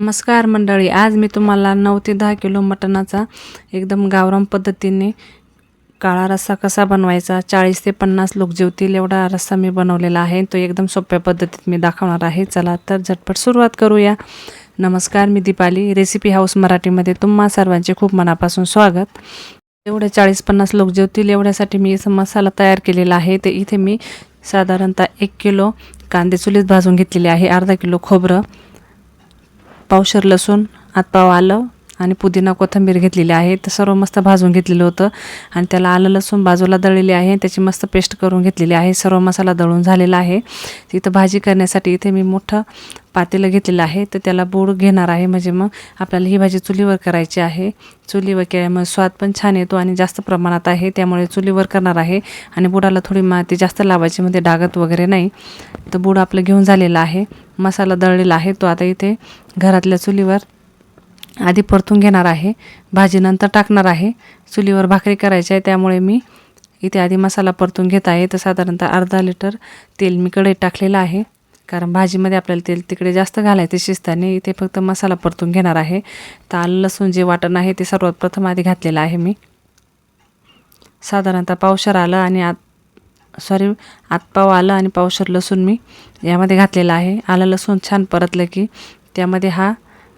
नमस्कार मंडळी आज मी तुम्हाला नऊ ते दहा किलो मटणाचा एकदम गावराम पद्धतीने काळा रस्सा कसा बनवायचा चाळीस ते पन्नास लोक जेवतील एवढा रस्सा मी बनवलेला आहे. तो एकदम सोप्या पद्धतीत मी दाखवणार आहे. चला तर झटपट सुरुवात करूया. नमस्कार मी दीपाली रेसिपी हाऊस मराठीमध्ये तुम्हा सर्वांचे खूप मनापासून स्वागत. एवढे चाळीस पन्नास लोक जेवतील एवढ्यासाठी मी इथं मसाला तयार केलेला आहे. ते इथे मी साधारणतः एक किलो कांदे चुलीत भाजून घेतलेले आहे. अर्धा किलो खोबरं पावशर लसूण आतपाव आलं. आणि पुदिना कोथंबीर घेतलेली आहे. ते सर्व मस्त भाजून घेतलेलं होतं. आणि त्याला आलं लसूण बाजूला दळलेली आहे. त्याची मस्त पेस्ट करून घेतलेली आहे. सर्व मसाला दळून झालेला आहे. तिथं भाजी करण्यासाठी इथे मी मोठं पातेलं घेतलेलं आहे. तर त्याला बूड घेणार आहे. म्हणजे मग आपल्याला ही भाजी चुलीवर करायची आहे. चुलीवर केल्यामुळे स्वाद पण छान येतो आणि जास्त प्रमाणात आहे. त्यामुळे चुलीवर करणार आहे. आणि बुडाला थोडी माती जास्त लावायची म्हणजे डागत वगैरे नाही. तर बूड आपलं घेऊन झालेला आहे. मसाला दळलेला आहे. तो आता इथे घरातल्या चुलीवर आधी परतून घेणार आहे. भाजी नंतर टाकणार आहे. चुलीवर भाकरी करायची आहे त्यामुळे मी इथे आधी मसाला परतून घेत आहे. तर साधारणतः अर्धा लिटर तेल मी कढईत टाकलेलं आहे. कारण भाजीमध्ये आपल्याला तेल तिकडे जास्त घालायचे शिजताना इथे फक्त मसाला परतून घेणार आहे. तर आलं लसूण जे वाटण आहे ते सर्वात प्रथम आधी घातलेलं आहे मी. साधारणतः पावशर आलं आणि आत सॉरी आतपाव आलं आणि पावशर लसूण मी यामध्ये घातलेलं आहे. आलं लसूण छान परतलं की त्यामध्ये हा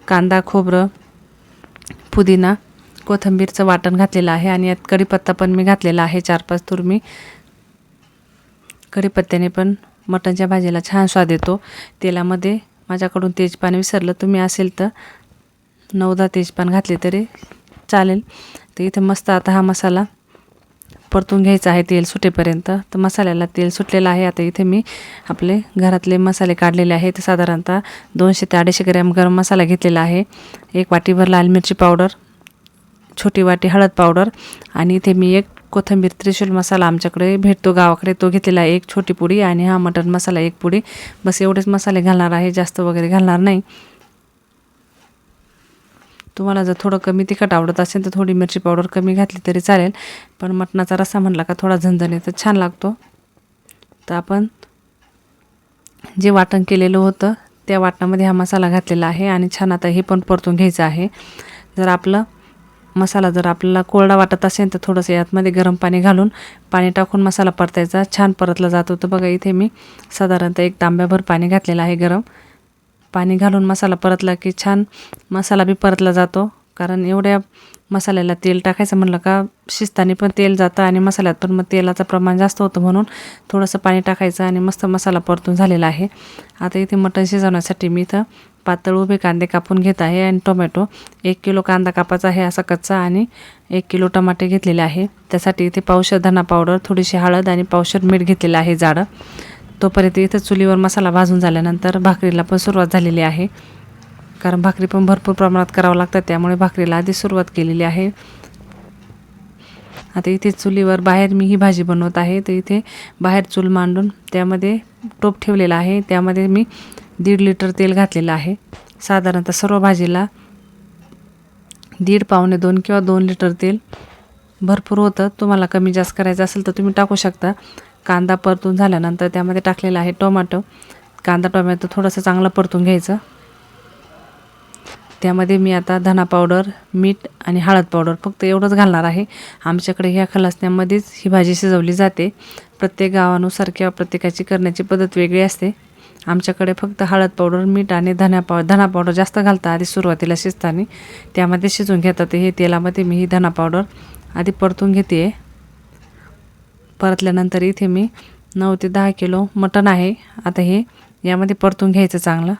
कांदा खोबरं पुदिना कोथिंबीरचं वाटण घातलेलं आहे आणि यात कढीपत्ता पण मी घातलेला आहे चार पाच तूर मी कढीपत्त्याने पण मटणच्या भाजीला छान स्वाद येतो. तेलामध्ये माझ्याकडून तेजपान विसरलं. तुम्ही असेल तर नऊ दहा तेजपान घातले तरी चालेल. तर इथे मस्त आता हा मसाला परतून घ्यायचं आहे तेल सुटेपर्यंत. तर मसाल्याला तेल सुटलेलं आहे. आता इथे मी आपले घरातले मसाले काढलेले आहेत. साधारणतः दोनशे ते अडीचशे ग्रॅम गरम मसाला घेतलेला आहे. एक वाटीभर लाल मिरची पावडर छोटी वाटी हळद पावडर आणि इथे मी एक कोथिंबीर त्रिशूल मसाला आमच्याकडे भेटतो गावाकडे. तो घेतलेला आहे एक छोटी पुडी आणि हा मटण मसाला एक पुडी. बस एवढेच मसाले घालणार आहे. जास्त वगैरे घालणार नाही. तुम्हाला जर थोडं कमी तिखट आवडत असेल तर थोडी मिरची पावडर कमी घातली तरी चालेल. पण मटणाचा रस्सा म्हटला का थोडा झणझणीत छान लागतो. तर आपण जे वाटण केलेलं होतं त्या वाटणामध्ये हा मसाला घातलेला आहे आणि छान आता हे पण परतून घ्यायचं आहे. जर आपलं मसाला जर आपल्याला कोरडा वाटत असेल तर थोडंसं यातमध्ये गरम पाणी घालून पाणी टाकून मसाला परतायचा. छान परतला जातो तर बघा इथे मी. साधारणतः एक तांब्याभर पाणी घातलेलं आहे गरम. पाणी घालून मसाला परतला की छान मसाला बी परतला जातो. कारण एवढ्या मसाल्याला तेल टाकायचं म्हटलं का शिजताना पण तेल जातं आणि मसाल्यात पण मग तेलाचं प्रमाण जास्त होतं म्हणून थोडंसं पाणी टाकायचं आणि मस्त मसाला परतून झालेला आहे. आता इथे मटण शिजवण्यासाठी मी इथं पातळ उभे कांदे कापून घेत आहे आणि टोमॅटो एक किलो कांदा कापाचा आहे असा कच्चा आणि एक किलो टमाटे घेतलेले आहे. त्यासाठी इथे पावशर धना पावडर थोडीशी हळद आणि पावशर मीठ घेतलेलं आहे जाडं. तोपर्यंत इथं चुलीवर मसाला भाजून झाल्यानंतर भाकरीला पण सुरुवात झालेली आहे. कारण भाकरी पण भरपूर प्रमाणात करावं लागतात त्यामुळे भाकरीला आधी सुरुवात केलेली आहे. आता इथे चुलीवर बाहेर मी ही भाजी बनवत आहे. तर इथे बाहेर चूल मांडून त्यामध्ये टोप ठेवलेला आहे. त्यामध्ये मी दीड लिटर तेल घातलेलं आहे. साधारणतः सर्व भाजीला दीड पावणे दोन किंवा दोन लिटर तेल भरपूर होतं. तुम्हाला कमी जास्त करायचं असेल तर तुम्ही टाकू शकता. कांदा परतून झाल्यानंतर त्यामध्ये टाकलेला आहे टोमॅटो. कांदा टोमॅटो थोडंसं चांगलं परतून घ्यायचं. त्यामध्ये मी आता धना पावडर मीठ आणि हळद पावडर फक्त एवढंच घालणार आहे. आमच्याकडे ह्या खलासण्यामध्येच ही भाजी शिजवली जाते. प्रत्येक गावानुसार किंवा प्रत्येकाची करण्याची पद्धत वेगळी असते. आमच्याकडे फक्त हळद पावडर मीठ आणि धना पाव धना पावडर जास्त घालतात आधी सुरुवातीला शिजताना. त्यामध्ये शिजून घेतात. हे तेलामध्ये मी ही धना पावडर आधी परतून घेते परतल्यानंतर इथे मी नऊ ते दहा किलो मटण आहे. आता हे यामध्ये परतून घ्यायचं चांगलं.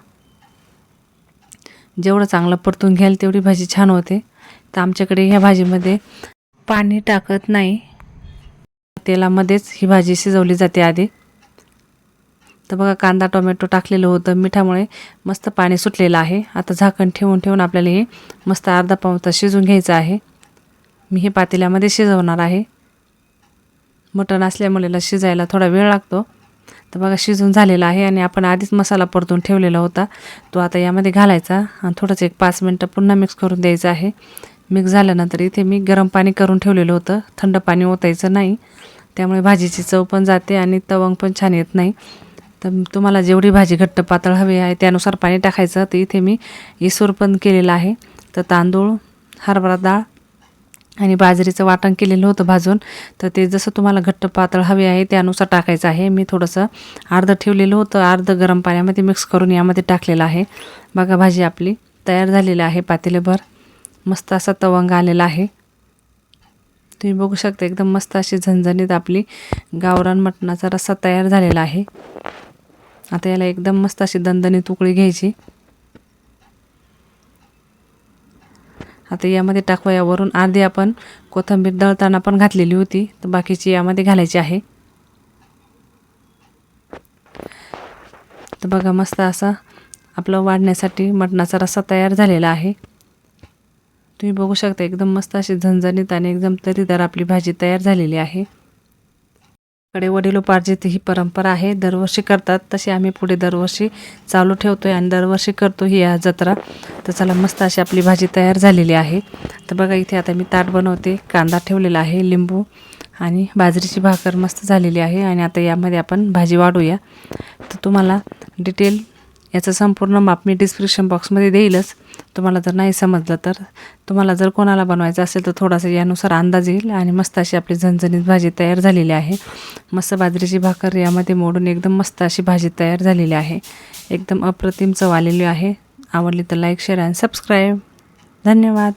जेवढं चांगलं परतून घ्याल तेवढी भाजी छान होते. तर आमच्याकडे ह्या भाजीमध्ये पाणी टाकत नाही. तेलामध्येच ही भाजी शिजवली जाते आधी. तर बघा कांदा टोमॅटो टाकलेलं होतं. मिठामुळे मस्त पाणी सुटलेलं आहे. आता झाकण ठेवून ठेवून आपल्याला हे मस्त अर्धा पाऊन तास शिजून घ्यायचं आहे. मी हे पातेल्यामध्ये शिजवणार आहे. मटण असल्यामुळे शिजायला थोडा वेळ लागतो. तर बघा शिजून झालेला आहे आणि आपण आधीच मसाला परतून ठेवलेला होता. तो आता यामध्ये घालायचा आणि थोडंसं एक पाच मिनटं पुन्हा मिक्स करून द्यायचं आहे. मिक्स झाल्यानंतर इथे मी गरम पाणी करून ठेवलेलं होतं. थंड पाणी ओतायचं नाही. त्यामुळे भाजीची चव पण जाते आणि तवंग पण छान येत नाही. तर तुम्हाला जेवढी भाजी घट्ट पातळ हवी आहे त्यानुसार पाणी टाकायचं. तर इथे मी इसूर पण केलेलं आहे. तर तांदूळ हरभरा डाळ आणि बाजरीचं वाटण केलेलं होतं भाजून. तर ते जसं तुम्हाला घट्ट पातळ हवे आहे त्यानुसार टाकायचं आहे. मी थोडंसं अर्धं ठेवलेलं होतं. अर्धं गरम पाण्यामध्ये मिक्स करून यामध्ये टाकलेलं आहे. बघा भाजी आपली तयार झालेली आहे पातेलेभर मस्त असा तवंग आलेला आहे. तुम्ही बघू शकता एकदम मस्त अशी झणझणीत आपली गावरान मटणाचा रस्सा तयार झालेला आहे. आता याला एकदम मस्त अशी दणदणीत उकळी घ्यायची. आता यामध्ये टाकवा यावरून आधी आपण कोथिंबीर दळताना पण घातलेली होती तर बाकीची यामध्ये घालायची आहे. तर बघा मस्त असा आपलं वाढण्यासाठी मटणाचा रस्सा तयार झालेला आहे. तुम्ही बघू शकता एकदम मस्त अशी झणझणीत आणि एकदम तरीदार आपली भाजी तयार झालेली आहे. कडे वडिलोपार्जित ही परंपरा आहे. दरवर्षी करतात तशी आम्ही पुढे दरवर्षी चालू ठेवतो आहे आणि दरवर्षी करतो ही या जत्रा. तर चला मस्त अशी आपली भाजी तयार झालेली आहे. तर बघा इथे आता मी ताट बनवते कांदा ठेवलेला आहे लिंबू आणि बाजरीची भाकर मस्त झालेली आहे. आणि आता यामध्ये आपण भाजी वाढूया. तर तुम्हाला डिटेल याचं संपूर्ण माप मी डिस्क्रिप्शन बॉक्समध्ये देईलच. तुम्हाला जर नाही समजलं तर तुम्हाला जर कोणाला बनवायचं असेल तर थोडासा यानुसार अंदाज येईल आणि मस्त अशी आपली झणझणीत भाजी तयार झालेली आहे. मस्त बाजरीची भाकर यामध्ये मोडून एकदम मस्त अशी भाजी तयार झालेली आहे. एकदम अप्रतिम चव आलेली आहे. आवडली तर लाईक शेअर आणि सबस्क्राईब धन्यवाद.